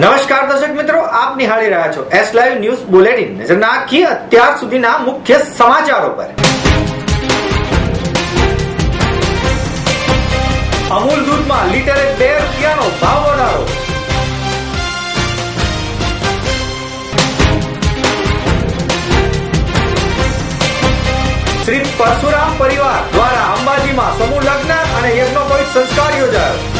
નમસ્કાર દર્શક મિત્રો, આપ નિહાળી રહ્યા છો એસ લાઈવ ન્યૂઝ બુલેટિન નજર નાખીએ અત્યાર સુધીના મુખ્ય સમાચારો પર. અમૂલ દૂધમાં લીટરે બે રૂપિયાનો ભાવ વધારો? શ્રી પરશુરામ પરિવાર દ્વારા અંબાજીમાં સમૂહ લગ્ન અને યજ્ઞોપવિત સંસ્કાર યોજાયો.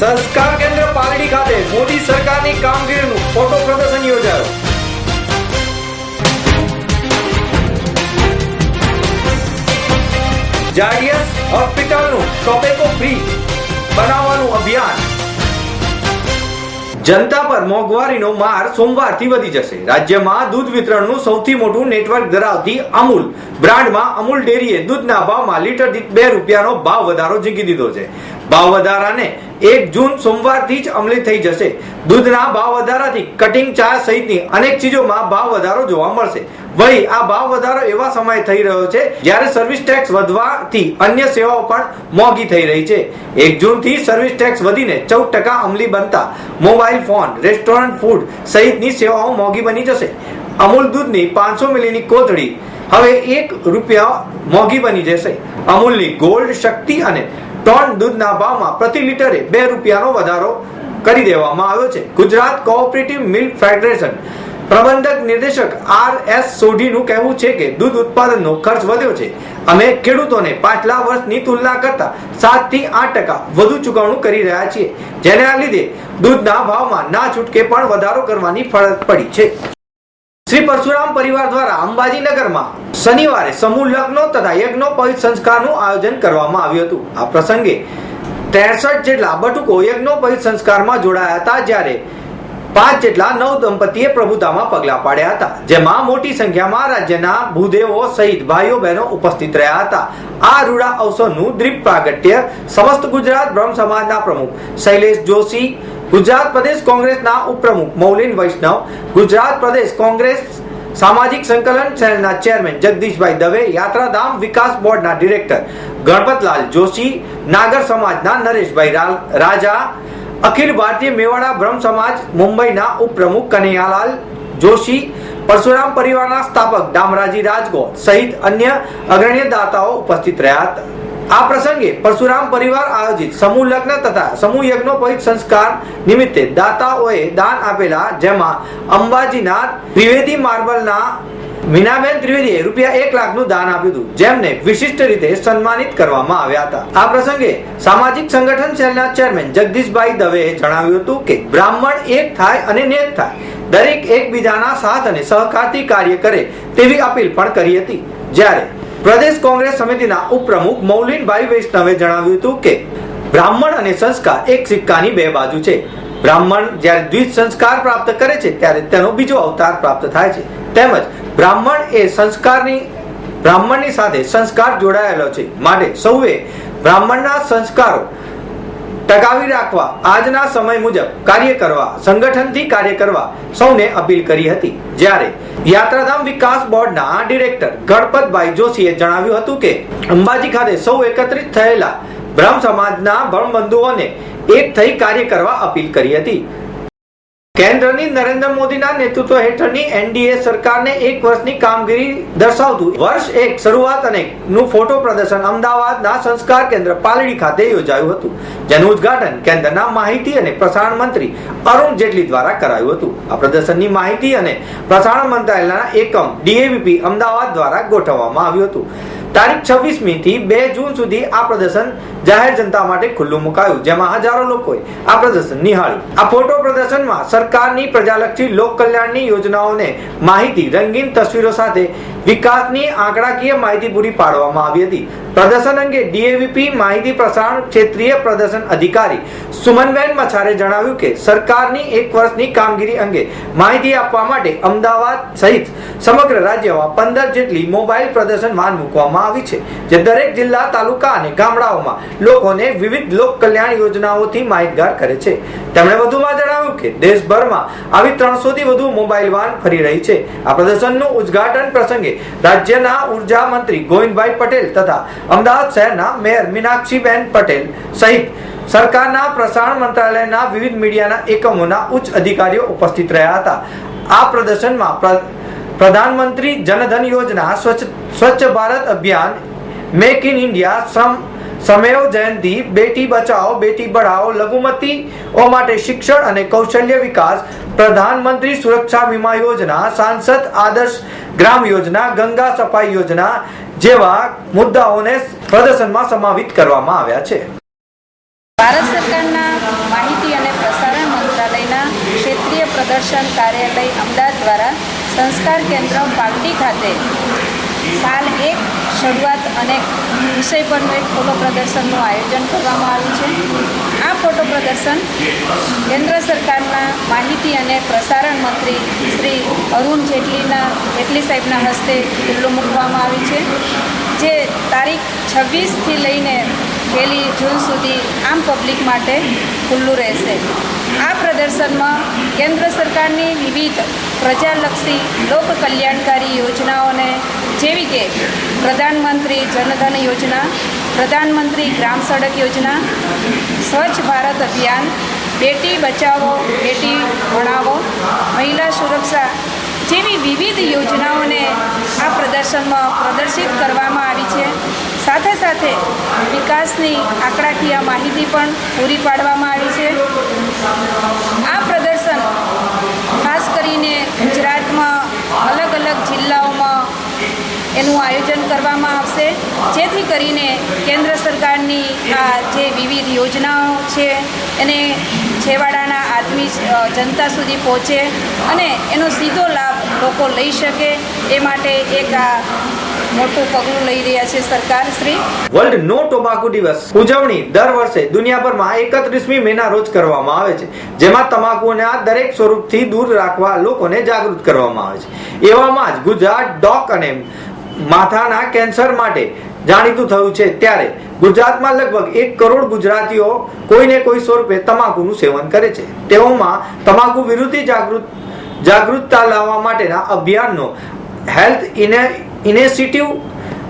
સંસ્કાર કેન્દ્ર પાલડી ખાતે મોદી સરકારની કામગીરીનું ફોટો પ્રદર્શન યોજાયું. જાડિયસ હોસ્પિટલનું ટોપેકો ફ્રી બનાવવાનું અભિયાન જનતા પર મોંઘવારીનો માર સોમવારથી વધી જશે. રાજ્યમાં દૂધ વિતરણનું સૌથી મોટું નેટવર્ક ધરાવતી અમૂલ. બ્રાન્ડમાં અમૂલ ડેરીએ દૂધના ભાવમાં લીટર દીઠ બે રૂપિયાનો ભાવ વધારો જીંકી દીધો છે. ભાવ વધારાને એક જૂન સોમવારથી જ અમલી થઈ જશે. દૂધના ભાવ વધારાથી કટિંગ ચા સહિતની અનેક ચીજોમાં ભાવ વધારો જોવા મળશે. વળી આ ભાવ વધારો એવા સમયે થઈ રહ્યો છે જ્યારે સર્વિસ ટેક્સ વધવાથી અન્ય સેવાઓ પણ મોંઘી થઈ રહી છે. એક જૂનથી સર્વિસ ટેક્સ વધીને ચૌદ ટકા અમલી બનતા મોબાઈલ, ફોન રેસ્ટોરન્ટ ફૂડ સહિતની સેવાઓ મોંઘી બની જશે. અમૂલ દૂધની પાંચસો મિલીની કોથળી હવે એક રૂપિયા મોંઘી બની જશે. અમૂલની ગોલ્ડ શક્તિ અને ટોન દૂધના ભાવમાં પ્રતિ લીટરે બે રૂપિયાનો વધારો કરી દેવામાં આવ્યો છે. ગુજરાત કોઓપરેટિવ મિલ્ક ફેડરેશન પ્રબંધક નિર્દેશક આર એસ સોઢીનું કહેવું છે કે દૂધ ઉત્પાદનનો ખર્ચ વધ્યો છે. અમે ખેડૂતોને પાછલા વર્ષની તુલના કરતા સાતથી આઠ ટકા વધુ ચુકવણું કરી રહ્યા છીએ. જેના લીધે દૂધના ભાવમાં ના છૂટકે પણ વધારો કરવાની ફરજ પડી છે. શ્રી પરશુરામ પરિવાર દ્વારા અંબાજી નગરમાં શનિવારે સમૂહ લગ્નો તથા યજ્ઞોપવિત સંસ્કારનું આયોજન કરવામાં આવ્યું હતું. આ પ્રસંગે ત્રેસઠ જેટલા બટુકો યજ્ઞોપવિત સંસ્કારમાં જોડાયા હતા. જ્યારે પાંચ જેટલા નવ દંપતીએ પ્રભુતામાં પગલા પાડ્યા હતા, જેમાં મોટી સંખ્યામાં રાજ્યના ભૂદેવો સહિત ભાઈઓ બહેનો ઉપસ્થિત રહ્યા હતા. આ રૂડા અવસરનું દ્રીપ પ્રાગટ્ય સમસ્ત ગુજરાત બ્રહ્મ સમાજના પ્રમુખ શૈલેષ જોશી, ગુજરાત પ્રદેશ કોંગ્રેસના ઉપપ્રમુખ મૌલિન વૈષ્ણવ, ગુજરાત પ્રદેશ કોંગ્રેસ સામાજિક સંકલન સેલના ચેરમેન જગદીશભાઈ દવે, યાત્રાધામ વિકાસ બોર્ડના ડિરેક્ટર ગણપતલાલ જોશી, નાગર સમાજના નરેશભાઈ રાજા અખિલ ભારતીય મેવાડા બ્રહ્મ સમાજ મુંબઈના ઉપપ્રમુખ કનૈયાલાલ જોશી, પરશુરામ પરિવારના સ્થાપક દામરાજી રાજગોર સહિત અન્ય અગ્રણીય દાતાઓ ઉપસ્થિત રહ્યા હતા. આ પ્રસંગે પરશુરામ પરિવાર આયોજિત સમૂહ લગ્ન તથા સમૂહ યજ્ઞોપવિત સંસ્કાર નિમિત્તે દાતાઓએ દાન આપેલા, જેમાં અંબાજીના ત્રિવેદી માર્બલના મીનાબેન ત્રિવેદીએ રૂપિયા એક લાખનું દાન આપ્યું હતું, જેમને વિશિષ્ટ રીતે સન્માનિત કરવામાં આવ્યા હતા. આ પ્રસંગે સામાજિક સંગઠન સેલના ચેરમેન જગદીશભાઈ દવેએ જણાવ્યું હતું કે, બ્રાહ્મણ એક થાય અને નેક થાય. દરેક એકબીજાના સાથ અને સહકારથી કાર્ય કરે તેવી અપીલ પણ કરી હતી. જ્યારે પ્રદેશ કોંગ્રેસ સમિતિના ઉપપ્રમુખ મૌલિનભાઈ વૈષ્ણવે જણાવ્યું હતું કે, બ્રાહ્મણ અને સંસ્કાર એક સિક્કાની બે બાજુ છે. બ્રાહ્મણ જ્યારે દ્વિજ સંસ્કાર પ્રાપ્ત કરે છે, ત્યારે તેનો બીજો અવતાર પ્રાપ્ત થાય છે. તેમજ બ્રાહ્મણ એ સંસ્કારની, બ્રાહ્મણની સાથે સંસ્કાર જોડાયેલો છે. માટે સૌએ બ્રાહ્મણના સંસ્કારો ટકાવી રાખવા, આજના સમય મુજબ કાર્ય કરવા, સંગઠનથી કાર્ય કરવા સૌને અપીલ કરી હતી. જ્યારે યાત્રાધામ વિકાસ બોર્ડના ડિરેક્ટર ગણપતભાઈ જોશીએ જણાવ્યું હતું કે, અંબાજી ખાતે સૌ એકત્રિત થયેલા બ્રહ્મ સમાજના બ્રહ્મબંધુઓને એક થઈ કાર્ય કરવા અપીલ કરી હતી. કેન્દ્રની નરેન્દ્ર મોદીના નેતૃત્વ હેઠળની એનડીએ સરકારને એક વર્ષની કામગીરી દર્શાવતું વર્ષ એક શરૂઆત અને નું ફોટો પ્રદર્શન અમદાવાદના સંસ્કાર કેન્દ્ર પાલડી ખાતે યોજાયું હતું, જેનું ઉદ્ઘાટન કેન્દ્રના માહિતી અને પ્રસારણ મંત્રી અરુણ જેટલી દ્વારા કરાયું હતું. આ પ્રદર્શનની માહિતી અને પ્રસારણ મંત્રાલયના એકમ ડીએવીપી અમદાવાદ દ્વારા ગોઠવવામાં આવ્યું હતું. તારીખ છવ્વીસમી થી બે જૂન સુધી આ પ્રદર્શન જાહેર જનતા માટે ખુલ્લું મુકાયું, જેમાં હજારો લોકોએ આ પ્રદર્શન નિહાળ્યું. આ ફોટો પ્રદર્શનમાં સરકારની પ્રજાલક્ષી લોક કલ્યાણની યોજનાઓને માહિતી, રંગીન તસવીરો સાથે વિકાસની આંકડાકીય માહિતી પૂરી પાડવામાં આવી હતી. પ્રદર્શન અંગે ડીએવીપી માહિતી પ્રસારણ ક્ષેત્રીય પ્રદર્શન અધિકારી સુમનબેન મછારે જણાવ્યું કે સરકારની એક વર્ષની કામગીરી અંગે માહિતી આપવા માટે અમદાવાદ સહિત સમગ્ર રાજ્યમાં પંદર જેટલી મોબાઈલ પ્રદર્શન વાન મૂકવામાં આવી છે, જે દરેક જિલ્લા, તાલુકા અને ગામડાઓમાં લોકોને વિવિધ લોક કલ્યાણ યોજનાઓથી માહિતગાર કરે છે. તેમણે વધુમાં જણાવ્યું કે દેશભરમાં આવી ત્રણસો થી વધુ મોબાઈલ વાન ફરી રહી છે. આ પ્રદર્શનનું ઉદ્ઘાટન પ્રસંગે રાજ્યના ઊર્જા મંત્રી ગોવિંદભાઈ પટેલ તથા અમદાવાદ શહેરના મેયર મીનાક્ષીબેન પટેલ સહિત સરકારના પ્રસારણ મંત્રાલયના વિવિધ મીડિયાના એકમોના ઉચ્ચ અધિકારીઓ ઉપસ્થિત રહ્યા હતા. આ પ્રદર્શનમાં પ્રધાનમંત્રી જનધન યોજના, સ્વચ્છ ભારત અભિયાન, મેક ઇન ઇન્ડિયા, શ્રમ, સમયો જયંતિ, બેટી બચાવો બેટી પઢાઓ લઘુમતીઓ માટે શિક્ષણ અને કૌશલ્ય વિકાસ, પ્રધાનમંત્રી સુરક્ષા વીમા યોજના, સાંસદ આદર્શ ગ્રામ યોજના, ગંગા સફાઈ યોજના જેવા મુદ્દાઓને પ્રદર્શનમાં સમાવિત કરવામાં આવ્યા છે. ભારત સરકારના માહિતી અને પ્રસારણ મંત્રાલયના ક્ષેત્રીય પ્રદર્શન કાર્યાલય અમદાવાદ દ્વારા સંસ્કાર કેન્દ્ર પાલટી ખાતે સાલ એક શરૂઆત અને વિષય પરનું એક ફોટો પ્રદર્શનનું આયોજન કરવામાં આવ્યું છે. આ ફોટો પ્રદર્શન કેન્દ્ર સરકારના માહિતી અને પ્રસારણ મંત્રી શ્રી અરુણ જેટલીના, જેટલી સાહેબના હસ્તે ખુલ્લું મૂકવામાં આવી છે. જે તારીખ છવ્વીસથી લઈને પહેલી જૂન સુધી આમ પબ્લિક માટે ખુલ્લું રહેશે. આ પ્રદર્શનમાં કેન્દ્ર સરકારની વિવિધ પ્રજાલક્ષી લોક કલ્યાણકારી યોજનાઓને જેવી કે પ્રધાનમંત્રી જનધન યોજના, પ્રધાનમંત્રી ગ્રામ સડક યોજના, સ્વચ્છ ભારત અભિયાન, બેટી બચાવો, બેટી ભણાવો, મહિલા સુરક્ષા જેવી વિવિધ યોજનાઓને આ પ્રદર્શનમાં પ્રદર્શિત કરવામાં આવી છે. સાથે સાથે વિકાસની આંકડાકીય માહિતી પણ પૂરી પાડવામાં આવી છે આ પ્રદર્શન ખાસ કરીને ગુજરાતમાં અલગ અલગ જિલ્લાઓમાં એનું આયોજન કરવામાં આવશે જેથી કરીને કેન્દ્ર સરકારની આ જે વિવિધ યોજનાઓ છે, એને છેવાડાના આદમી જનતા સુધી પહોંચે અને એનો સીધો લાભ લોકો લઈ શકે એ માટે એક આ મોટું પગલું લઈ રહ્યા છે સરકાર શ્રી. વર્લ્ડ નો ટોબાકુ દિવસ ઉજવણી દર વર્ષે દુનિયાભરમાં એકત્રીસમી મેના રોજ કરવામાં આવે છે, જેમાં તમાકુના દરેક સ્વરૂપથી દૂર રાખવા લોકોને જાગૃત કરવામાં આવે છે. એવામાં જ ગુજરાત ડોક અને માથાના કેન્સર માટે જાણીતું થયું છે. ત્યારે ગુજરાતમાં લગભગ એક કરોડ ગુજરાતીઓ કોઈને કોઈ સ્વરૂપે તમાકુનું સેવન કરે છે. તેઓમાં તમાકુ વિરુદ્ધ જાગૃત, જાગૃતતા લાવવા માટેના અભિયાનનો હેલ્થ ઇનિશિયેટિવ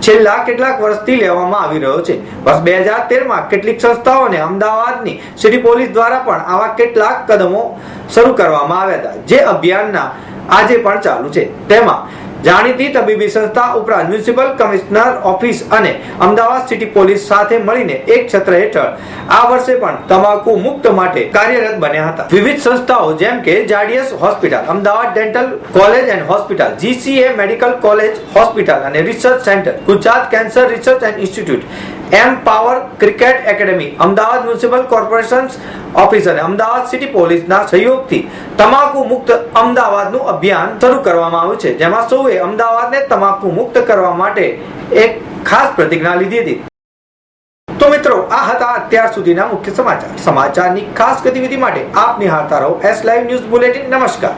છેલ્લા કેટલાક વર્ષથી લેવામાં આવી રહ્યો છે. વર્ષ બે હજાર તેરમાં કેટલીક સંસ્થાઓને અમદાવાદની સિટી પોલીસ દ્વારા પણ આવા કેટલાક કદમો શરૂ કરવામાં આવ્યા હતા, જે અભિયાનના આજે પણ ચાલુ છે. તેમાં જાણીતી તબીબી સંસ્થા ઉપરાંત મ્યુનિસિપલ કમિશનર ઓફિસ અને અમદાવાદ સિટી પોલીસ સાથે મળીને એક છત્ર હેઠળ આ વર્ષે પણ તમાકુ મુક્ત માટે કાર્યરત બન્યા હતા. વિવિધ સંસ્થાઓ જેમ કે જાડીએસ hospital, Ahmedabad dental college and hospital, GCA medical college hospital અને research centre, Gujarat cancer research and institute M power cricket academy Ahmedabad municipal corporation office અને અમદાવાદ સિટી પોલીસના સહયોગથી તમાકુ મુક્ત અમદાવાદનું અભિયાન શરૂ કરવામાં આવ્યું છે. જેમાં સૌએ અમદાવાદને તમાકુ મુક્ત કરવા માટે એક ખાસ પ્રતિજ્ઞા લીધી હતી. તો મિત્રો, આ હતા અત્યાર સુધીના મુખ્ય સમાચાર. સમાચારની ખાસ ગતિવિધિ માટે આપ નિહાળતા રહો એસ લાઈવ ન્યૂઝ બુલેટિન નમસ્કાર.